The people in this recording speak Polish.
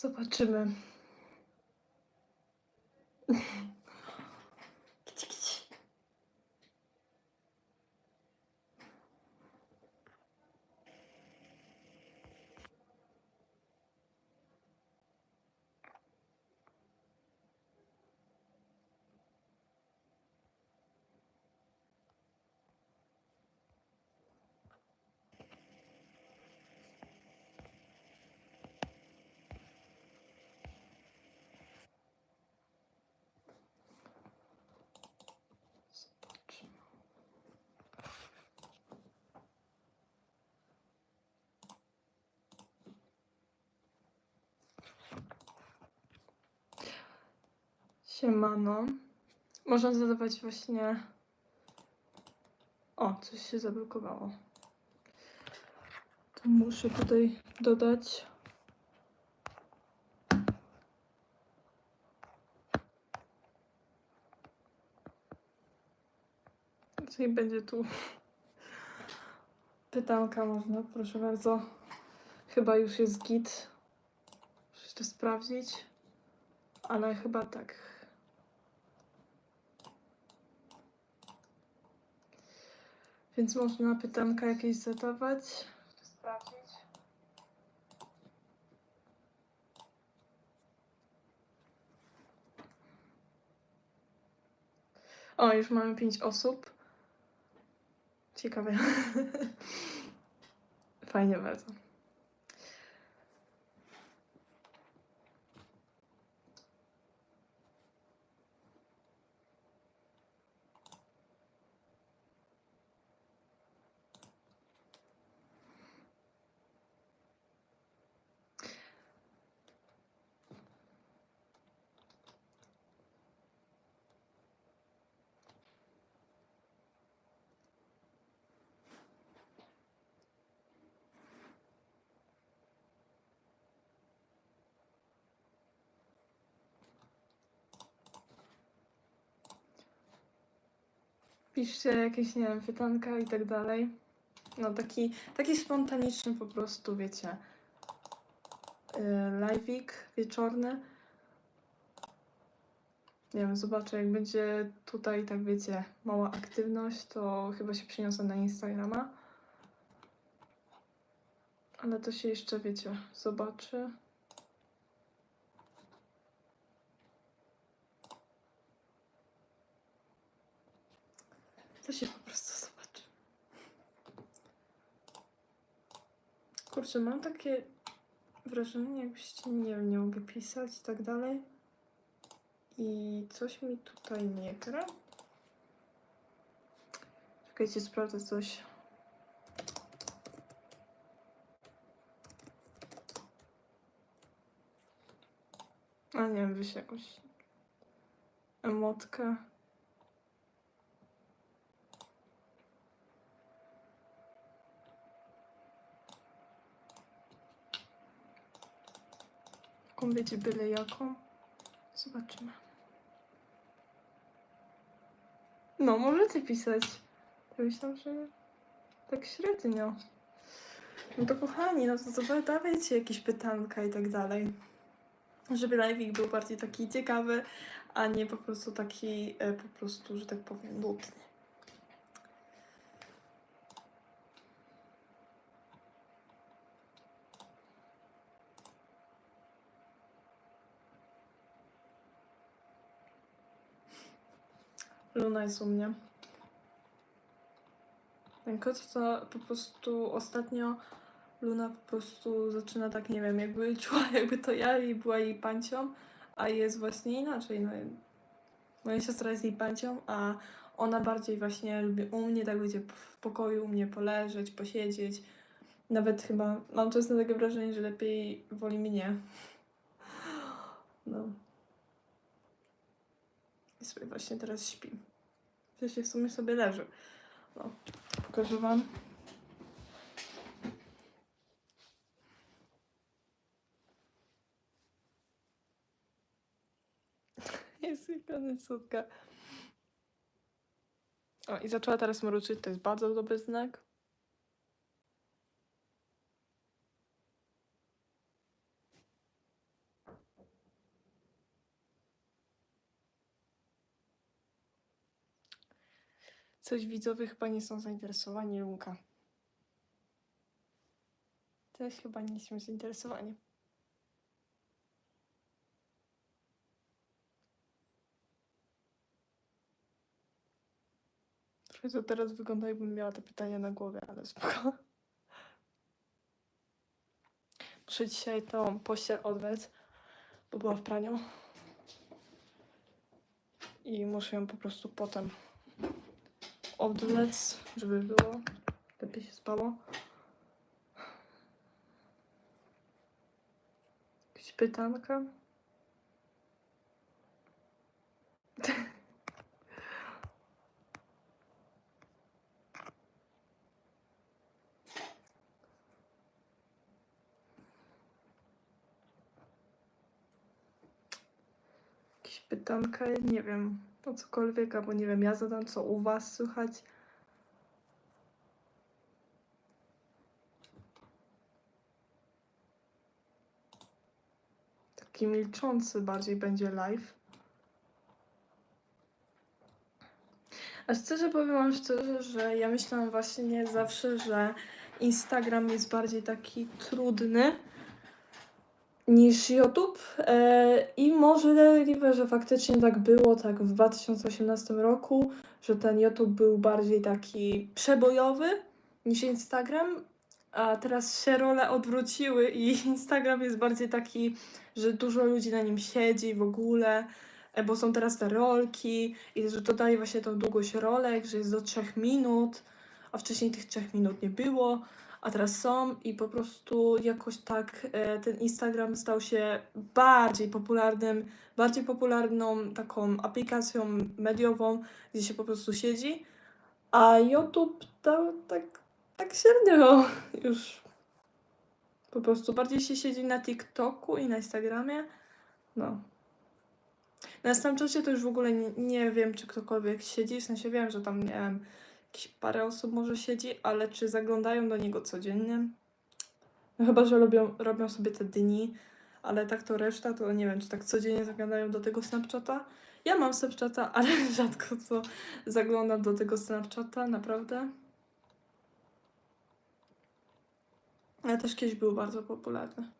Zobaczymy. Siemano. Można zadawać właśnie... O, coś się zablokowało. To muszę tutaj dodać... Czyli będzie tu pytanka można, proszę bardzo. Chyba już jest git. Muszę jeszcze sprawdzić. Ale chyba tak. Więc można pytanka jakieś zadawać. Sprawdzić. O, już mamy pięć osób. Ciekawe. Fajnie bardzo. Piszcie jakieś, nie wiem, pytanka i tak dalej. No taki, taki spontaniczny po prostu, wiecie, yy, live'ik wieczorny. Nie wiem, zobaczę, jak będzie tutaj, tak wiecie, mała aktywność, to chyba się przeniosę na Instagrama. Ale to się jeszcze, wiecie, zobaczy. To się po prostu zobaczy. Kurczę, mam takie wrażenie, jakbyście nie nie mogli pisać i tak dalej. I coś mi tutaj nie gra. Czekajcie, sprawdzę coś. A nie wiem, wyś jakąś emotkę. Jaką wiecie, byle jaką. Zobaczymy. No, możecie pisać. Ja myślałam, że tak średnio. No to kochani, no to, to dawajcie jakieś pytanka i tak dalej. Żeby live'ik był bardziej taki ciekawy, a nie po prostu taki, e, po prostu, że tak powiem, nudny. Luna jest u mnie. Ten kot to po prostu ostatnio Luna po prostu zaczyna tak, nie wiem, jakby czuła, jakby to ja i była jej pancią, a jest właśnie inaczej. No, moja siostra jest jej pancią, a ona bardziej właśnie lubi u mnie, tak będzie w pokoju u mnie poleżeć, posiedzieć. Nawet chyba mam czasem takie wrażenie, że lepiej woli mnie. No. I sobie właśnie teraz śpi. W się w sumie sobie leży. No, pokażę wam. Jest jaka cudka. O, i zaczęła teraz mruczyć, to jest bardzo dobry znak. Coś widzowie chyba nie są zainteresowani, Lunka. Coś chyba nie są zainteresowani. Trochę to teraz wygląda, jakbym miała te pytania na głowie, ale spoko. Muszę dzisiaj tą pościel odwet, bo była w praniu. I muszę ją po prostu potem odlec, żeby było lepiej się spało. Jakieś pytanka? Jakieś pytanka? Nie wiem. O cokolwiek, albo nie wiem, ja zadam, co u was słychać. Taki milczący bardziej będzie live. A szczerze powiem wam szczerze, że ja myślałam właśnie zawsze, że Instagram jest bardziej taki trudny niż YouTube. E, I możliwe, że faktycznie tak było, tak w 2018 roku, że ten YouTube był bardziej taki przebojowy niż Instagram, a teraz się role odwróciły i Instagram jest bardziej taki, że dużo ludzi na nim siedzi w ogóle, e, bo są teraz te rolki i że dodaje właśnie tą długość rolek, że jest do 3 minut, a wcześniej tych 3 minut nie było a teraz są i po prostu jakoś tak e, ten Instagram stał się bardziej popularnym, bardziej popularną taką aplikacją mediową, gdzie się po prostu siedzi, a YouTube to tak, tak średnio już po prostu bardziej się siedzi na TikToku i na Instagramie, no. Na Snapchacie to już w ogóle nie, nie wiem, czy ktokolwiek siedzi, w sensie wiem, że tam, nie wiem, jakieś parę osób może siedzi, ale czy zaglądają do niego codziennie? No chyba, że robią, robią sobie te dni, ale tak to reszta, to nie wiem, czy tak codziennie zaglądają do tego Snapchata. Ja mam Snapchata, ale rzadko co zaglądam do tego Snapchata, naprawdę. Ale też kiedyś był bardzo popularny.